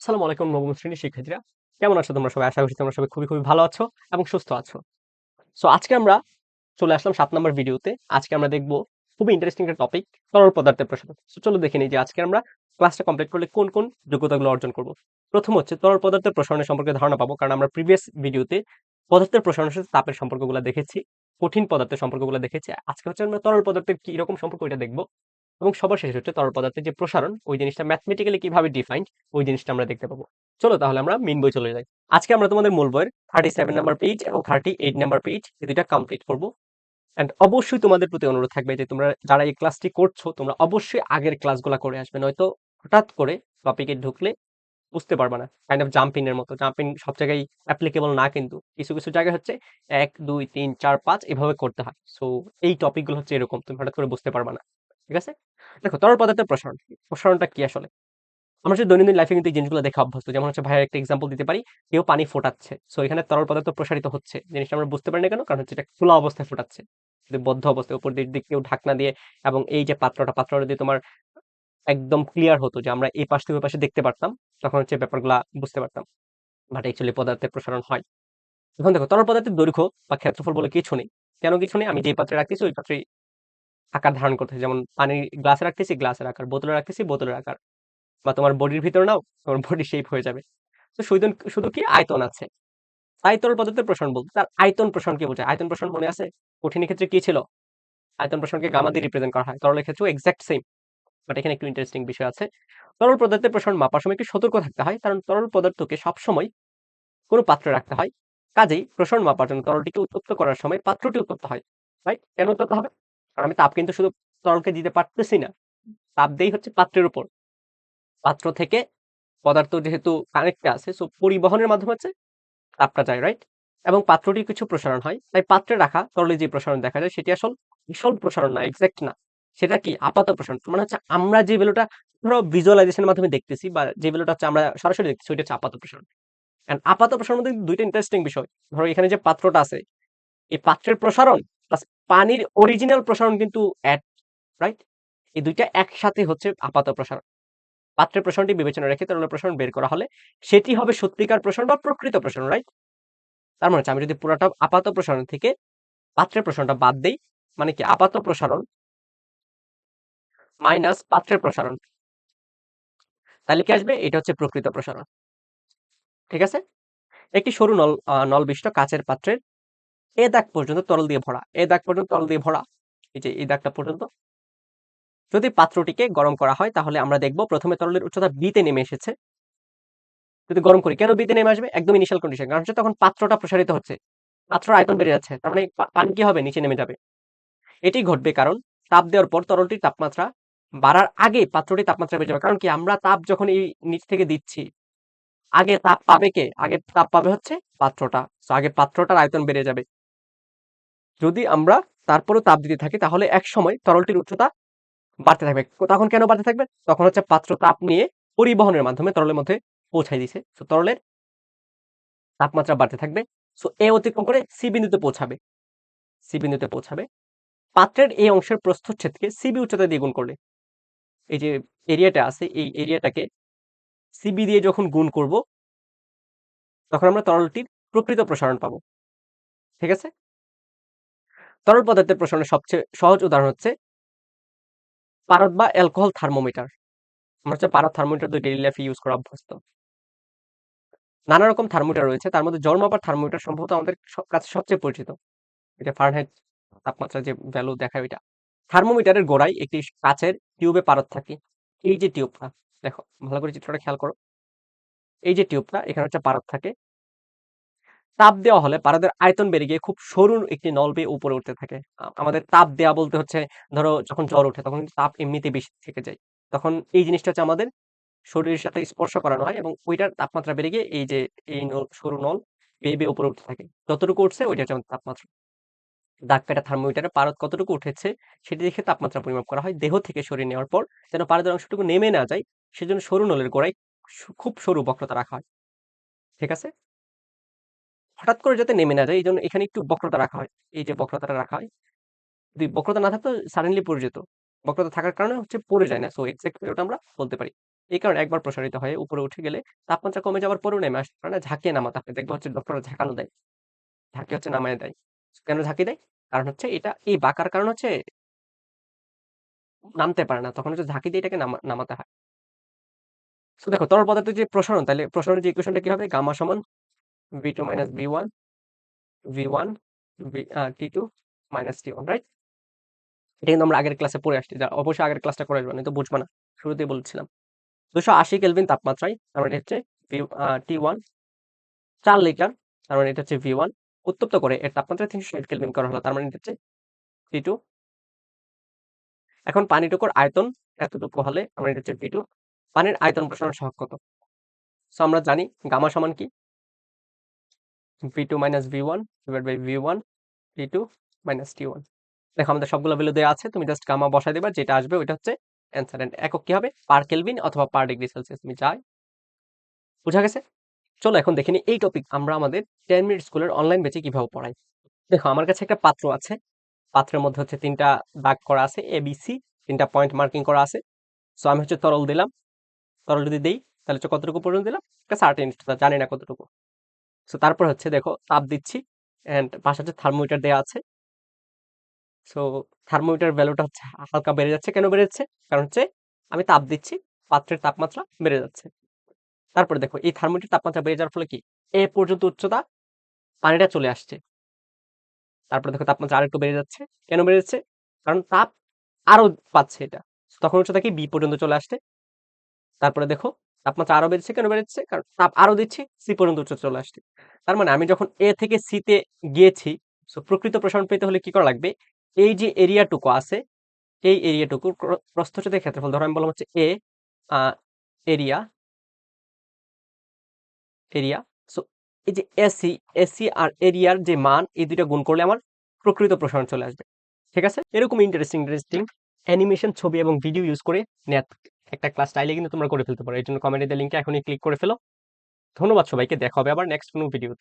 আসসালামু আলাইকুম নবম শ্রেণির শিক্ষার্থীরা। কেমন আছো তোমরা সবাই? আশা করছি তোমরা সবাই খুবই খুবই ভালো আছো এবং সুস্থ আছো। সো আজকে আমরা চলে আসলাম সাত নম্বর ভিডিওতে। আজকে আমরা দেখব খুবই ইন্টারেস্টিং একটা টপিক তরল পদার্থের প্রসারণ সো চলো দেখে নিই যে আজকে আমরা ক্লাসটা কমপ্লিট করলে কোন কোন যোগ্যতাগুলো অর্জন করব। প্রথম হচ্ছে তরল পদার্থের প্রসারণের সম্পর্কে ধারণা পাবো, কারণ আমরা প্রিভিয়াস ভিডিওতে পদার্থের প্রসারণের সাথে তাপের সম্পর্কগুলো দেখেছি, কঠিন পদার্থের সম্পর্কগুলো দেখেছি। আজকে হচ্ছে আমরা তরল পদার্থের কি রকম সম্পর্ক এটা দেখব। এবং সবার শেষ হচ্ছে তরল পদার্থের যে প্রসারণ, ওই জিনিসটা ম্যাথমেটিক্যালি কীভাবে ডিফাইন্ড ওই জিনিসটা আমরা দেখতে পাবো। চলো তাহলে আমরা মেন বই চলে যাই। আজকে আমরা তোমাদের মূল বইয়ের থার্টি সেভেন নাম্বার পেজ এবং থার্টি এইট নাম্বার পেজ এই দুইটা কমপ্লিট করব। অ্যান্ড অবশ্যই তোমাদের প্রতি অনুরোধ থাকবে যে তোমরা যারা এই ক্লাসটি করছ, তোমরা অবশ্যই আগের ক্লাসগুলো করে আসবে, নয়তো হঠাৎ করে টপিকে ঢুকলে বুঝতে পারবে না। কাইন্ড অফ জাম্পিং এর মতো। জাম্পিং সব জায়গায় অ্যাপ্লিকেবল না কিন্তু। কিছু কিছু জায়গায় হচ্ছে এক, দুই, তিন, চার, পাঁচ এভাবে করতে হয়। সো এই টপিকগুলো হচ্ছে এরকম। তুমি হঠাৎ করে বুঝতে পারবে না। ঠিক আছে? দেখো, তরল পদার্থের প্রসারণ প্রসারণটা কি আসলে? আমরা যে দৈনন্দিন লাইফে কিন্তু এই জিনিসগুলো দেখে অভ্যস্ত, যেমন হচ্ছে ভাইয়ের একটা এক্সাম্পল দিতে পারি, কেউ পানি ফোটাচ্ছে। সো এখানে তরল পদার্থ প্রসারিত হচ্ছে। জিনিসটা আমরা বুঝতে পারি না কেন? কারণ হচ্ছে এটা খোলা অবস্থায় ফোটাচ্ছে। যদি বদ্ধ অবস্থায় উপর দিক কেউ ঢাকনা দিয়ে এবং এই যে পাত্রটা পাত্রটা দিয়ে তোমার একদম ক্লিয়ার হতো যে আমরা এই পাশ থেকে ওই পাশে দেখতে পারতাম, তখন হচ্ছে ব্যাপারগুলা বুঝতে পারতাম। বাট অ্যাকচুয়ালি পদার্থের প্রসারণ হয়। এখন দেখো, তরল পদার্থের দৈর্ঘ্য বা ক্ষেত্রফল বলে কিছু নেই। কেন কিছু নেই? আমি যে পাত্রে রাখতেছি, ওই পাত্রে আকার ধারণ করতেছি যেমন পানি গ্লাসে রাখতেছি গ্লাসের আকার। বোতলে রাখতেছি, বোতলের আকার। বা তোমার বডির ভিতরে নাও, তোমার বডি শেপ হয়ে যাবে। তো শুধু শুধু কি আয়তন আছে? তাই তরল পদার্থের প্রসারণ বলতে, তার আয়তন প্রসারণ কি বোঝায়? আয়তন প্রসারণ মনে আছে? কঠিনের ক্ষেত্রে কি ছিল? আয়তন প্রসারণকে গামা দিয়ে রিপ্রেজেন্ট করা হয়। তরলের ক্ষেত্রেও এক্সাক্ট সেম বাট এখানে একটু ইন্টারেস্টিং বিষয় আছে। তরল পদার্থের প্রসারণ মাপার সময় একটু সতর্ক থাকতে হয়। কারণ তরল পদার্থকে সবসময় কোনো পাত্রে রাখতে হয়। কাজেই প্রসারণ মাপার জন্য তরলটিকে উত্তপ্ত করার সময় পাত্রটি উত্তপ্ত হয়। রাইট কেন উত্তপ্ত হবে? কারণ আমি তাপ কিন্তু শুধু তরলকে দিতে পারতেছি না, তাপ দেই হচ্ছে পাত্রের উপর। পাত্র থেকে পদার্থ যেহেতু কানেক্টে আছে সো পরিবহনের মাধ্যমে হচ্ছে তাপটা যায় রাইট এবং পাত্রটি কিছু প্রসারণ হয়। তাই পাত্রে রাখা, তরলে যে প্রসারণ দেখা যায়, সেটি আসল আসল প্রসারণ না এক্সাক্ট না। সেটা কি? আপাত প্রসারণ। মানে হচ্ছে আমরা যে ভ্যালুটা ধরো ভিজুয়ালাইজেশনের মাধ্যমে দেখতেছি বা যে ভ্যালুটা হচ্ছে আমরা সরাসরি দেখতেছি, ওইটা হচ্ছে আপাত প্রসারণ। এন্ড আপাত প্রসারণ মধ্যে দুইটা ইন্টারেস্টিং বিষয়। ধরো এখানে যে পাত্রটা আছে, এই পাত্রের প্রসারণ প্লাস পানির অরিজিনাল প্রসারণ কিন্তু এক রাইট এই দুইটা একসাথে হচ্ছে আপাত প্রসারণ। পাত্রের প্রসারণটি বিবেচনা রেখে তরলের প্রসারণ বের করা হলে সেটি হবে সত্যিকার প্রসারণ বা প্রকৃত প্রসারণ রাইট তার মানে হচ্ছে আমি যদি পুরোটা আপাত প্রসারণ থেকে পাত্রের প্রসারণটা বাদ দেই মানে কি আপাত প্রসারণ মাইনাস পাত্রের প্রসারণ, তাহলে কি আসবে? এটা হচ্ছে প্রকৃত প্রসারণ। ঠিক আছে? একটি সরু নল নল বিশিষ্ট কাচের পাত্রের এ দাগ পর্যন্ত তরল দিয়ে ভরা, এ দাগ পর্যন্ত তরল দিয়ে ভরা, এই যে এই দাগটা পর্যন্ত। যদি পাত্রটিকে গরম করা হয়, তাহলে আমরা দেখব প্রথমে তরলের উচ্চতা বিতে নেমে এসেছে। যদি গরম করি, কেন বিতে নেমে আসবে? একদম ইনিশিয়াল কন্ডিশন কারণ হচ্ছে তখন পাত্রটা প্রসারিত হচ্ছে পাত্র আয়তন বেড়ে যাচ্ছে, তার মানে পানি কি হবে? নিচে নেমে যাবে। এটি ঘটবে কারণ তাপ দেওয়ার পর তরলটির তাপমাত্রা বাড়ার আগে পাত্রটি তাপমাত্রা বেড়ে যাবে, কারণ কি আমরা তাপ যখন এই নিচ থেকে দিচ্ছি, আগে তাপ পাবে কে? আগে তাপ পাবে হচ্ছে পাত্রটা। আগে পাত্রটার আয়তন বেড়ে যাবে। যদি আমরা তারপরও তাপ দিতে থাকি, তাহলে এক সময় তরলটির উচ্চতা বাড়তে থাকবে। তখন কেন বাড়তে থাকবে? তখন হচ্ছে পাত্র তাপ নিয়ে পরিবহনের মাধ্যমে তরলের মধ্যে পৌঁছাই দিছে। তো তরলের তাপমাত্রা বাড়তে থাকবে। সো এ অতিক্রম করে সি বিন্দুতে পৌঁছাবে। সি বিন্দুতে পৌঁছাবে। পাত্রের এই অংশের প্রস্থচ্ছেদকে সিবি উচ্চতা দিয়ে গুণ করলে। এই যে এরিয়াটা আছে, এই এরিয়াটাকে সিবি দিয়ে যখন গুণ করব, তখন আমরা তরলটির প্রকৃত প্রসারণ পাবো। ঠিক আছে? তরল পদার্থের প্রসারণের সবচেয়ে সহজ উদাহরণ হচ্ছে পারদ বা অ্যালকোহল থার্মোমিটার। আমরা হচ্ছে পারদ থার্মোমিটার তো ডেইলি লাইফে ইউজ করা অভ্যস্ত। নানা রকম থার্মোমিটার রয়েছে, তার মধ্যে জল মাপার থার্মোমিটার সম্ভবত আমাদের কাছে সবচেয়ে পরিচিত। এটা ফারেনহাইট তাপমাত্রা যে ভ্যালু দেখায় ওইটা। থার্মোমিটারের গোড়ায় একটি কাচের টিউবে পারদ থাকে। এই যে টিউবটা দেখো, ভালো করে চিত্রটা খেয়াল করো। এই যে টিউবটা এখানে হচ্ছে পারদ থাকে। তাপ দেওয়া হলে পারদের আয়তন বেড়ে গিয়ে খুব সরু একটি নল বেয়ে উপরে উঠতে থাকে। আমাদের তাপ দেওয়া বলতে হচ্ছে, ধরো যখন জ্বর ওঠে তখন তাপ এমনিতে বেশি থেকে যায়। তখন এই জিনিসটা হচ্ছে আমাদের শরীরের সাথে স্পর্শ করানো হয় এবং ওইটার তাপমাত্রা বেড়ে গিয়ে এই যে, এই সরু নল বেয়ে বেয়ে উপরে উঠতে থাকে। যতটুকু উঠছে ওইটা হচ্ছে আমাদের তাপমাত্রা। দাগ কাটা থার্মোমিটারে পারদ কতটুকু উঠেছে সেটি দেখে তাপমাত্রা পরিমাপ করা হয়। দেহ থেকে সরিয়ে নেওয়ার পর যেন পারদের অংশটুকু নেমে না যায়, সেজন্য সরু নলের গোড়ায় খুব সরু বক্রতা রাখা হয়। ঠিক আছে? হঠাৎ করে যাতে নেমে না যায় এই জন্য এখানে একটু বক্রতা রাখা হয়। এই যে বক্রতাটা রাখা হয়, যদি বক্রতা না থাকতো সাডেনলি পড়ে যেত। বক্রতা থাকার কারণে হচ্ছে পড়ে যায় না। সো এক্সাক্ট ওটা আমরা বলতে পারি। এই কারণে একবার প্রসারিত হয় উপরে উঠে গেলে তাপমাত্রা কমে যাওয়ার পরেও নেমে আসতে পারে না, ঝাঁকিয়ে নামাতে হবে দেখব হচ্ছে ডক্টররা ঝাঁকানো দেয়। ঝাঁকি হচ্ছে নামায় দেয়। কেন ঝাঁকি দেয়? কারণ হচ্ছে এটা এই বাঁকার কারণ হচ্ছে নামতে পারে না। তখন হচ্ছে ঝাঁকি দিয়ে এটাকে নামা- নামাতে হয়। তো দেখো তরল পদার্থের যে প্রসারণ, তাহলে প্রসারণের যে ইকুয়েশনটা কি হবে? গামা সমান V two minus V one V one T two minus T one right এটা কিন্তু আমরা আগের ক্লাসে পড়ে আসছি, যা অবশ্যই আগের ক্লাসটা করে আসবেন তো বুঝব না, শুরুতেই বলছিলাম। দুশো আশি কেলভিন তাপমাত্রায়, তার মানে হচ্ছে টি ওয়ান চার লিটার, তার মানে এটা হচ্ছে ভি ওয়ান উত্তপ্ত করে এর তাপমাত্রা তিনশো ষাট কেলভিন করা হলো, তার মানে এটা হচ্ছে টি টু এখন পানিটুকুর আয়তন এতটুকু হলে আমরা এটা হচ্ছে ভি টু পানির আয়তন প্রসারণ সহগ কত? সো আমরা জানি, গামা সমান কি? V two minus V one divide by V one T two minus T one দেখো, আমাদের সবগুলো ভ্যালু দেওয়া আছে, তুমি জাস্ট গামা বসাই দেবা, যেটা আসবে ওইটা হচ্ছে অ্যান্সার এন্ড একক কি হবে? পার কেলভিন অথবা পার ডিগ্রি সেলসিয়াস তুমি চাই বুঝা গেছে? চলো এখন দেখে নিই, এই টপিক আমরা আমাদের টেন মিনিট স্কুলের অনলাইন বেচে কীভাবে পড়াই। দেখো, আমার কাছে একটা পাত্র আছে, পাত্রের মধ্যে হচ্ছে তিনটা দাগ করা আছে এ বি সি তিনটা পয়েন্ট মার্কিং করা আছে। সো আমি হচ্ছে তরল দিলাম। তরল যদি দেই, তাহলে হচ্ছে কতটুকু পর্যন্ত দিলাম? একটা সার্টেন জানি না কতটুকু। সো তারপর হচ্ছে দেখো, তাপ দিচ্ছি অ্যান্ড পাশে হচ্ছে থার্মোমিটার দেওয়া আছে। সো থার্মোমিটার ভ্যালুটা হচ্ছে হালকা বেড়ে যাচ্ছে। কেন বেড়ে যাচ্ছে? কারণ হচ্ছে আমি তাপ দিচ্ছি, পাত্রের তাপমাত্রা বেড়ে যাচ্ছে। তারপরে দেখো, এই থার্মোমিটার তাপমাত্রা বেড়ে যাওয়ার ফলে কি? এ পর্যন্ত উচ্চতা পানিটা চলে আসছে। তারপরে দেখো, তাপমাত্রা আরেকটু বেড়ে যাচ্ছে। কেন বেড়ে যাচ্ছে? কারণ তাপ আরও পাচ্ছে এটা। তখন উচ্চতা কি? বি পর্যন্ত চলে আসছে। তারপরে দেখো তাপমাত্রা আরও বেড়েছে, কেন বেড়েছে? কারণ তাপ আরও দিচ্ছি সি পর্যন্ত উচ্চতা চলে আসছে। তার মানে আমি যখন এ থেকে সিতে গিয়েছি সো প্রকৃত প্রসারণ পেতে হলে কি করা লাগবে? এই যে এরিয়াটুকু আছে, এই এরিয়াটুকুর প্রস্থচ্ছেদের ক্ষেত্রফল, ধরো আমি বললাম হচ্ছে এ এরিয়া এরিয়া সো এই যে এসি এসি আর এরিয়ার যে মান, এই দুইটা গুণ করলে আমার প্রকৃত প্রসারণ চলে আসবে। ঠিক আছে? এরকম ইন্টারেস্টিং ইন্টারেস্টিং অ্যানিমেশন ছবি এবং ভিডিও ইউজ করে নেট একটা ক্লাস চাইলে কিন্তু তোমরা করে ফেলতে পারো। এই জন্য কমেন্টে লিঙ্কে এখনই ক্লিক করে ফেলো। ধন্যবাদ সবাইকে। দেখা হবে আবার নেক্সট কোনো ভিডিওতে